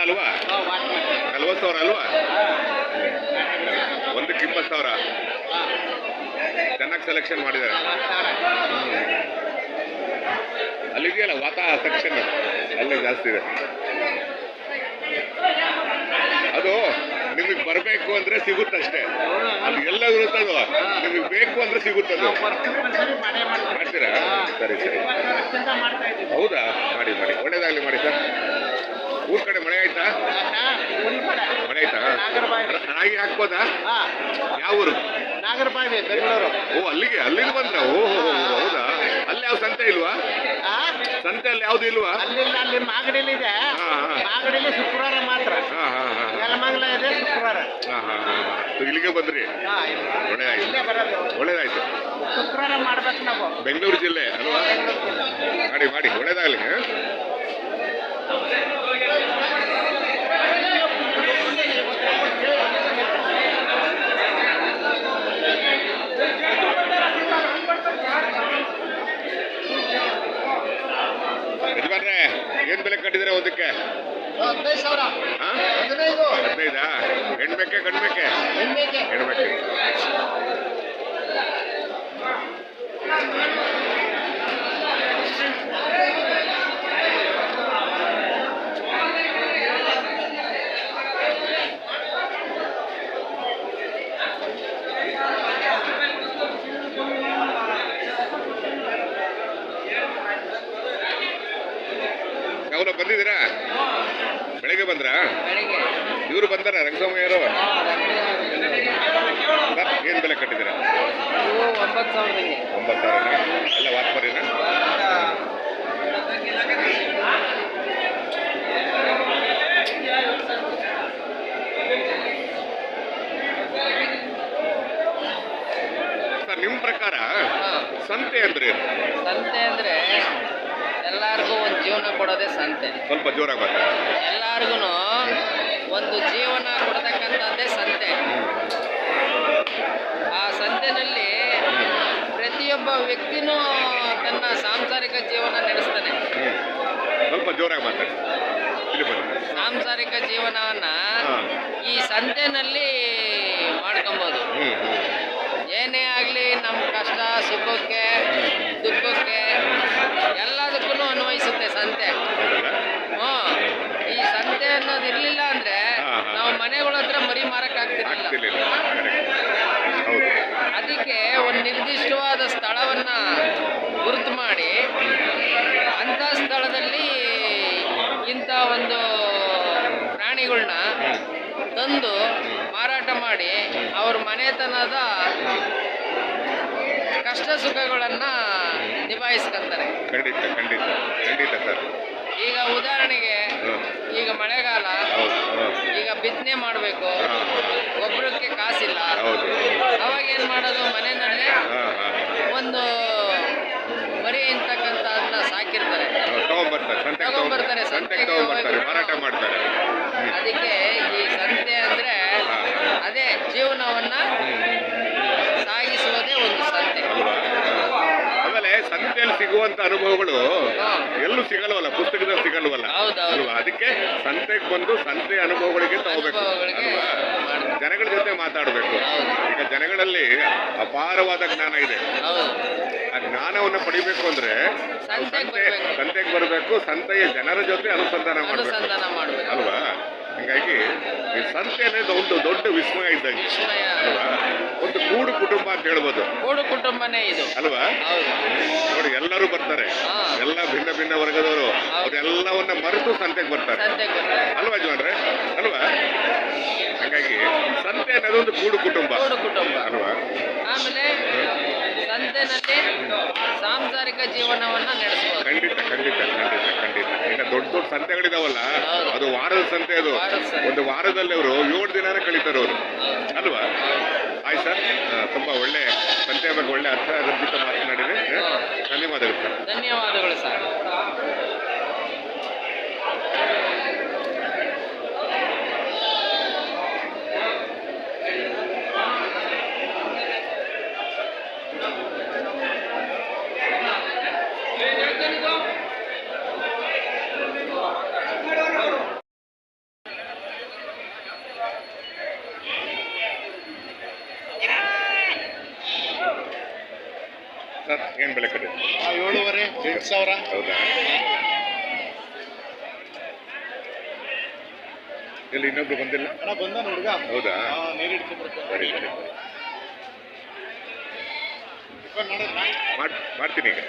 ಅಲ್ವಾ? ನಲ್ವತ್ತು ಸಾವಿರ ಅಲ್ವಾ? ಒಂದಕ್ಕೆ ಇಪ್ಪತ್ತು ಸಾವಿರ. ಚೆನ್ನಾಗಿ ಸೆಲೆಕ್ಷನ್ ಮಾಡಿದ್ದಾರೆ. ಅಲ್ಲಿದೆಯಲ್ಲ, ವಾತಾ ಸೆಕ್ಷನ್ ಅಲ್ಲೇ ಜಾಸ್ತಿ ಇದೆ. ಅದು ನಿಮಗೆ ಬರಬೇಕು ಅಂದ್ರೆ ಸಿಗುತ್ತಷ್ಟೇ. ಅದು ಎಲ್ಲ ಇರುತ್ತದು ನಿಮಗೆ ಬೇಕು ಅಂದ್ರೆ ಸಿಗುತ್ತದು. ಮಾಡ್ತೀರಾ? ಸರಿ ಸರಿ. ಹೌದಾ? ಮಾಡಿ ಮಾಡಿ. ಒಳ್ಳೇದಾಗ್ಲಿ, ಮಾಡಿ ಸರ್. ಊರ್ ಕಡೆ ಮಳೆ ಆಯ್ತಾ? ಮಳೆ ಆಯ್ತಾ? ರಾಗಿ ಹಾಕ್ಬೋದಾ? ಯಾವ ಊರು? ನಾಗರಬಾವಿ ಬೆಂಗಳೂರು. ಓ ಅಲ್ಲಿಗೆ ಅಲ್ಲಿಗೆ ಬಂದ್ರ ಓ ಹೌದಾ? ಅಲ್ಲಿ ಯಾವ ಸಂತೆ ಇಲ್ವಾ? ಸಂತೆ ಅಲ್ಲಿ ಯಾವ್ದು ಇಲ್ವಾ? ಅಲ್ಲಿ ಮಾಗಡಿಲಿ ಇದೆ. ಮಾಗಡಿಲಿ ಶುಕ್ರವಾರ ಮಾತ್ರ. ನೆಲಮಂಗಲ ಇದೆ ಶುಕ್ರವಾರ. ಇಲ್ಲಿಗೆ ಬಂದ್ರಿ? ಒಳ್ಳೇದಾಯ್ತು ಒಳ್ಳೇದಾಯ್ತು. ಶುಕ್ರವಾರ ಮಾಡ್ಬೇಕು ನಾವು. ಬೆಂಗಳೂರು ಜಿಲ್ಲೆ ಅಲ್ವಾ? ಮಾಡಿ ಮಾಡಿ. ಹದಿನೈದು ಸಾವಿರ ಹಾ ಹದಿನೈದು ಹದಿನೈದಾ ಹೆಣ್ಬೇಕೆ ಗಂಡ್ಬೇಕೆ ಹೆಣ್ಣಿಗೆ ಹೆಣ್ಬೇಕೆ ಯಾವಾಗ ಬಂದಿದ್ದೀರಾ ಬೆಳಗ್ಗೆ ಬಂದ್ರಾ? ಇವ್ರು ಬಂದಾರ ರಂಗಸ್ವಾಮಿಯವರು? ಏನು ಬೆಲೆ ಕಟ್ಟಿದ್ದೀರಾ? ಇವು ಒಂಬತ್ತು ಸಾವಿರ ಎಲ್ಲ ವಾತ್ಮರಿನ ಸರ್ ನಿಮ್ಮ ಪ್ರಕಾರ ಸಂತೆ ಅಂದ್ರೆ ಸಂತೆ ಅಂದ್ರೆ ಎಲ್ಲಾರ್ಗೂ ಒಂದು ಜೀವನ ಕೊಡೋದೇ ಸಂತೆ. ಸ್ವಲ್ಪ ಜೋರಾಗಿ ಎಲ್ಲರಿಗೂ ಎಲ್ಲಾರ್ಗು ಒಂದು ಜೀವನ ಕೊಡತಕ್ಕಂಥದ್ದೇ ಸಂತೆ. ಆ ಸಂತೆನಲ್ಲಿ ಪ್ರತಿಯೊಬ್ಬ ವ್ಯಕ್ತಿನೂ ತನ್ನ ಸಾಂಸಾರಿಕ ಜೀವನ ನಡೆಸ್ತಾನೆ. ಸ್ವಲ್ಪ ಜೋರಾಗಿ ಮಾತಾಡಿ ಸಾಂಸಾರಿಕ ಜೀವನವನ್ನ ಈ ಸಂತೆನಲ್ಲಿ ಮಾಡ್ಕೊಬೋದು. ಏನೇ ಆಗಲಿ ನಮ್ಮ ಕಷ್ಟ ಸುಖಕ್ಕೆ ದುಃಖಕ್ಕೆ ಎಲ್ಲದಕ್ಕೂ ಅನ್ವಯಿಸುತ್ತೆ ಸಂತೆ ಹೌದಲ್ಲ ಹ್ಞೂ ಈ ಸಂತೆ ಅನ್ನೋದು ಇರಲಿಲ್ಲ ಅಂದ್ರೆ ಹಾ, ಹಾ. ನಾವು ಮನೆಗಳ ಹತ್ರ ಮರಿ ಮಾರಕ್ಕಾಗ್ತಿರ್ಲಿಲ್ಲ ಆಗ್ತಿರ್ಲಿಲ್ಲ Correct. ಹೌದು ಅದಕ್ಕೆ ಒಂದು ನಿರ್ದಿಷ್ಟವಾದ ಸ್ಥಳವನ್ನು ಗುರುತು ಮಾಡಿ ಅಂಥ ಸ್ಥಳದಲ್ಲಿ ಇಂಥ ಒಂದು ಪ್ರಾಣಿಗಳನ್ನ ತಂದು ಮಾರಾಟ ಮಾಡಿ ಅವ್ರ ಮನೆತನದ ಕಷ್ಟ ಸುಖಗಳನ್ನು ನಿಭಾಯಿಸ್ಕೊಂತಾರೆ. ಖಂಡಿತ ಖಂಡಿತ ಖಂಡಿತ ಸರ್. ಈಗ ಉದಾಹರಣೆಗೆ ಈಗ ಮಳೆಗಾಲ ಬಿತ್ತನೆ ಮಾಡಬೇಕು. ಗೊಬ್ಬರಕ್ಕೆ ಕಾಸಿಲ್ಲ. ಅವಾಗ ಏನು ಮಾಡೋದು? ಮನೆಯಲ್ಲೇ ಒಂದು ಮರಿ ಅಂತಕ್ಕಂಥ ಅಂತ ಸಾಕಿರ್ತಾರೆ ತಗೊಂಡ್ಬರ್ತಾರೆ ಸಂತೆಗೆ ತಗೊಂಡ್ಬರ್ತಾರೆ ಹೋಗಿ- ಮಾರಾಟ ಮಾಡ್ತಾರೆ. ಅದಕ್ಕೆ ಈ ಸಂತೆ ಅಂದ್ರೆ ಹಾ, ಹಾ. ಅದೇ ಜೀವನವನ್ನ ಸಾಗಿಸುವುದೇ ಒಂದು ಸಂತೆ ಅಲ್ವಾ ಆಮೇಲೆ ಸಿಗುವಂತ ಅನುಭವಗಳು. ಎಲ್ಲೂ ಸಿಗಲ್ವಲ್ಲ ಪುಸ್ತಕದಲ್ಲಿ ಸಿಗಲ್ವಲ್ಲ. ಅಲ್ವಾ? ಅದಕ್ಕೆ ಸಂತೆಗೆ ಬಂದು ಸಂತೆ ಅನುಭವಗಳಿಗೆ ತಗೋಬೇಕು. ಅಲ್ವಾ? ಜನಗಳ ಜೊತೆ ಮಾತಾಡಬೇಕು. ಈಗ ಜನಗಳಲ್ಲಿ ಅಪಾರವಾದ ಜ್ಞಾನ ಇದೆ. ಆ ಜ್ಞಾನವನ್ನು ಪಡಿಬೇಕು ಅಂದ್ರೆ ಸಂತೆಗೆ ಸಂತೆ ಸಂತೆಗೆ ಬರಬೇಕು ಸಂತೆಯ ಜನರ ಜೊತೆ ಅನುಸಂಧಾನ ಮಾಡಬೇಕು. ಅಲ್ವಾ? ಹೀಗಾಗಿ ಈ ಸಂತೆ ಅನ್ನೋದು ಒಂದು ದೊಡ್ಡ ವಿಸ್ಮಯ ಇದ್ದಂಗೆ. ಅಲ್ವಾ? ಒಂದು ಕೂಡು ಕುಟುಂಬ ಅಂತ ಹೇಳ್ಬೋದು. ಕೂಡು ಕುಟುಂಬನೇ ಇದು. ಅಲ್ವಾ? ನೋಡಿ ಎಲ್ಲರೂ ಬರ್ತಾರೆ. ಎಲ್ಲ ಭಿನ್ನ ಭಿನ್ನ ವರ್ಗದವರು. ಅವರೆಲ್ಲವನ್ನ ಮರೆತು ಸಂತೆಗೆ ಬರ್ತಾರೆ. ಅಲ್ವಾ ಯಜಮಾನ್ರೆ? ಅಲ್ವಾ? ಹಾಗಾಗಿ ಸಂತೆ ಅನ್ನೋದೊಂದು ಕೂಡು ಕುಟುಂಬ. ಕೂಡು ಕುಟುಂಬ. ಅಲ್ವಾ? ಆಮೇಲೆ ಸಾಂಸಾರಿಕ ಜೀವನವನ್ನು ನಡೆಸಬಹುದು ಖಂಡಿತ ಖಂಡಿತ ಖಂಡಿತ ಖಂಡಿತ. ಈಗ ದೊಡ್ಡ ದೊಡ್ಡ ಸಂತೆಗಳಿದಾವಲ್ಲ. ಅದು ವಾರದ ಸಂತೆ ಅದು. ಒಂದು ವಾರದಲ್ಲಿ ಅವರು ಏಳು ದಿನಾನೇ ಕಳೀತಾರೆ ಅವರು. ಅಲ್ವಾ? ಆಯ್ತು ಸರ್. ತುಂಬಾ ಒಳ್ಳೆ ಸಂತೆ ಬಗ್ಗೆ ಒಳ್ಳೆ ಅರ್ಥ ಗರ್ಭಿತ ಮಾತನಾಡಿದೆ ಧನ್ಯವಾದಗಳು ಸರ್. ಧನ್ಯವಾದಗಳು ಸರ್. ಬೆಲೆ ಕಡೆ ಏಳುವರೆ ಎಂಟು ಸಾವಿರ. ಹೌದಾ? ಇಲ್ಲಿ ಇನ್ನೊಬ್ರು ಬಂದಿಲ್ಲ? ಅಣ್ಣ ಬಂದ ಹುಡುಗ. ಹೌದಾ? ಸರಿ ಸರಿ. ಮಾಡ್ ಮಾಡ್ತೀನಿ ಈಗ.